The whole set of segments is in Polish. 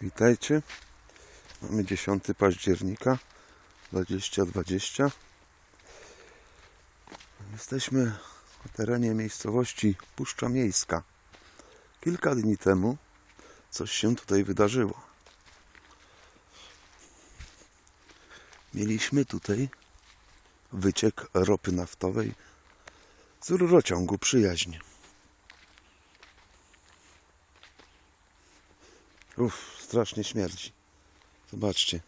Witajcie. Mamy 10 października 2020. Jesteśmy na terenie miejscowości Puszcza Miejska. Kilka dni temu coś się tutaj wydarzyło. Mieliśmy tutaj wyciek ropy naftowej z rurociągu Przyjaźń. Uff, strasznie śmierdzi. Zobaczcie.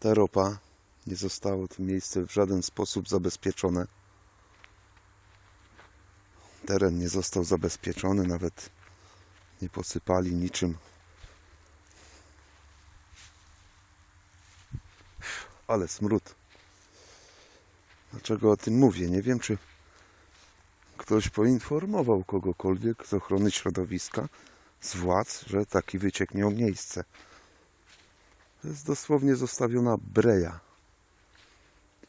Ta ropa nie zostało to miejsce w żaden sposób zabezpieczone. Teren nie został zabezpieczony, nawet nie posypali niczym. Ale smród. Dlaczego o tym mówię? Nie wiem, czy ktoś poinformował kogokolwiek z ochrony środowiska, z władz, że taki wyciek miał miejsce. To jest dosłownie zostawiona breja.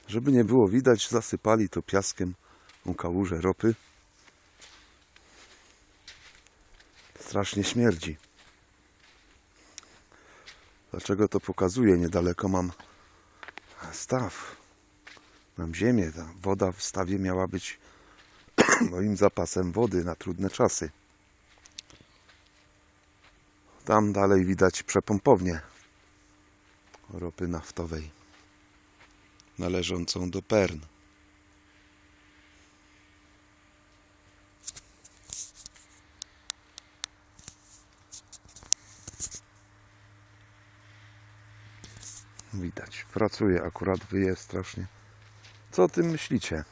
Żeby nie było widać, zasypali to piaskiem kałużę ropy. Strasznie śmierdzi. Dlaczego to pokazuję? Niedaleko mam staw. Mam ziemię. Ta woda w stawie miała być moim zapasem wody na trudne czasy. Tam dalej widać przepompownię ropy naftowej należącą do Pern. Widać, pracuje akurat, wyje strasznie. Co o tym myślicie?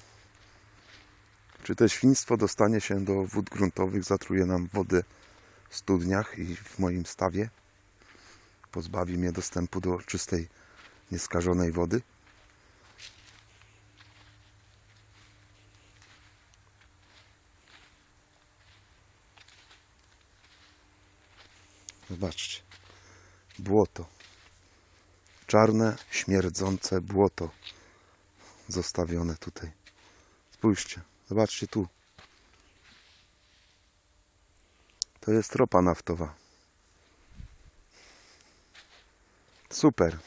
Czy to świństwo dostanie się do wód gruntowych, zatruje nam wodę w studniach i w moim stawie? Pozbawi mnie dostępu do czystej, nieskażonej wody? Zobaczcie. Błoto. Czarne, śmierdzące błoto zostawione tutaj. Spójrzcie, zobaczcie tu. To jest ropa naftowa. Super.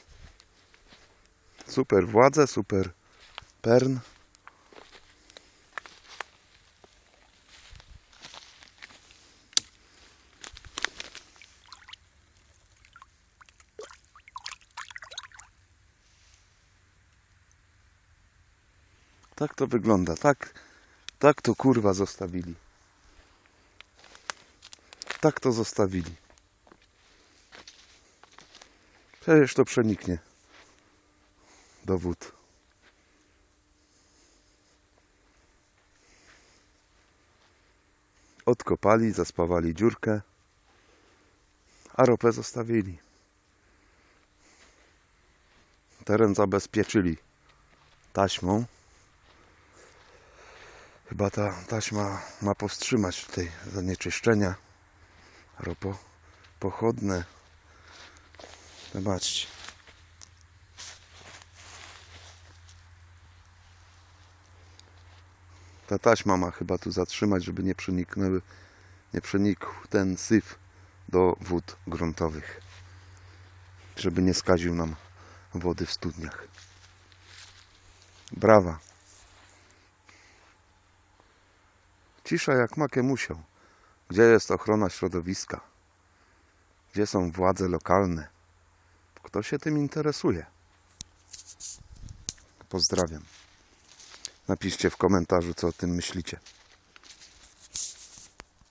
Super władze, super Pern. Tak to wygląda. Tak, tak to kurwa zostawili. Tak to zostawili. Przecież to przeniknie do wód. Odkopali, zaspawali dziurkę, a ropę zostawili. Teren zabezpieczyli taśmą. Chyba ta taśma ma powstrzymać tutaj zanieczyszczenia ropo pochodne. Zobaczcie. Ta taśma ma chyba tu zatrzymać, żeby nie przeniknęły, nie przenikł ten syf do wód gruntowych. Żeby nie skaził nam wody w studniach. Brawa. Cisza jak makiem musiał. Gdzie jest ochrona środowiska? Gdzie są władze lokalne? Kto się tym interesuje? Pozdrawiam. Napiszcie w komentarzu, co o tym myślicie.